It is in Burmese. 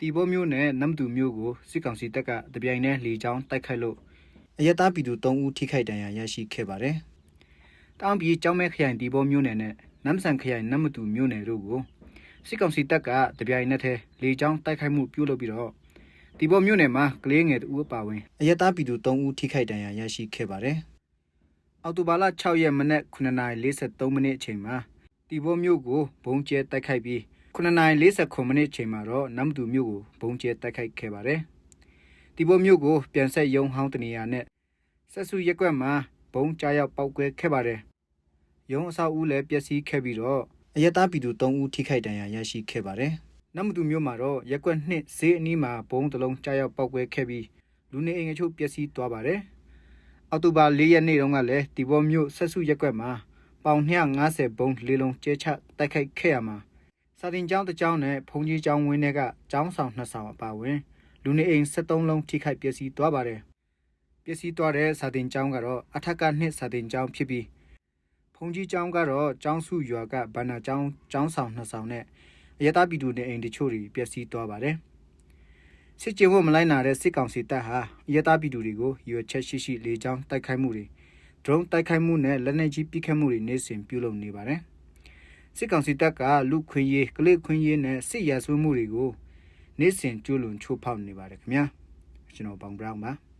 တီဘောမျိုးနဲ့နမ်တူမျိုးကိုစစ်ကောင်စီတပ်ကတပြိုင်တည်းလေကြောင်းတိုက်ခိုက်လို့အရက်သားပြည်သူ3ဦးထိခိုက်ဒဏ်ရာရရှိခဲ့ပါတယ်။တောင်ပြည်ကျောင်းမဲခရိုင်တီဘောမျိုးနယ်နဲ့နမ်ဆန်ခရိုင်နမ်မတူမျိုးနယ်တို့ကိုစစ်ကောင်စီတပ်ကတပြိုင်နက်တည်းလေကြောင်းတိုက်ခိုက်မှုပြုလုပ်ပြီးတော့တီဘောမျိုးနယ်မှာကလေးငယ်တဦးအပါဝင်အရက်သားပြည်သူ3ဦးထိခိုက်ဒဏ်ရာရရှိခဲ့ပါတယ်။အောက်တိုဘာလ6ရက်မနက်9:43မိနစ်အချိန်မှာတီဘောမျိုးကိုဘုံကျဲတိုက်ခိုက်ပြီး 9:49မိနစ်အချိန်မှာတော့နမ်တူမျိုးကိုဘုံကျဲတိုက်ခိုက်ခဲ့ပါတယ်။တီဘောမျိုးကိုပြန်ဆက်ယုံဟောင်းတနေရာနဲ့ဆက်စုရက်ကွက်မှာဘုံကြားရောက်ပောက်ကွဲခဲ့ပါတယ်။ယုံအဆောက်အဦလည်းပျက်စီးခဲ့ပြီးတော့အရက်သားပြည်သူ3ဦးထိခိုက်ဒဏ်ရာရရှိခဲ့ပါတယ်။နမ်တူမျိုးမှာတော့ရက်ကွက်နှစ်ဈေးအနီးမှာဘုံတစ်လုံးကြားရောက်ပောက်ကွဲခဲ့ပြီးလူနေအိမ်အချို့ပျက်စီးသွားပါတယ်။အောက်တိုဘာ၄ရက်နေ့တုန်းကလည်းတီဘောမျိုးဆက်စုရက်ကွက်မှာပေါင်250ဘုံလေးလုံးကျဲချတိုက်ခိုက်ခဲ့ရမှာ စာတင်ကျောင်းတစ်ကျောင်းနဲ့ဖုန်ကြီးကျောင်းဝင်းထဲကကျောင်းဆောင်နှစ်ဆောင်အပါအဝင်လူနေအိမ်73လုံးထိခိုက်ပျက်စီးသွားပါတယ်ပျက်စီးသွားတဲ့စာတင်ကျောင်းကတော့အထက်ကနှစ်စာတင်ကျောင်းဖြစ်ပြီးဖုန်ကြီးကျောင်းကတော့ကျောင်းစုရွာကဗန္နာကျောင်းကျောင်းဆောင်နှစ်ဆောင်နဲ့အရတားပြည်သူနေအိမ်တချို့တွေပျက်စီးသွားပါတယ်စစ်ကြေဝတ်မလိုက်နာတဲ့စစ်ကောင်စီတပ်ဟာအရတားပြည်သူတွေကိုရွေချက်ရှိရှိလေကြောင်းတိုက်ခိုက်မှုတွေ drone တိုက်ခိုက်မှုနဲ့လက်နက်ကြီးပစ်ခတ်မှုတွေနေ့စဉ်ပြုလုပ်နေပါတယ်။ စစ်ကောင်စီတပ်ကလူခွင့်ရေးကလစ်ခွင့်ရေးနဲ့စစ်ရာဇဝတ်မှုတွေကိုနေ့စဉ်ကျူးလွန်ချိုးဖောက်နေပါတယ်ခင်ဗျာ။ကျွန်တော်ဘောင်ဘရောင်းပါ။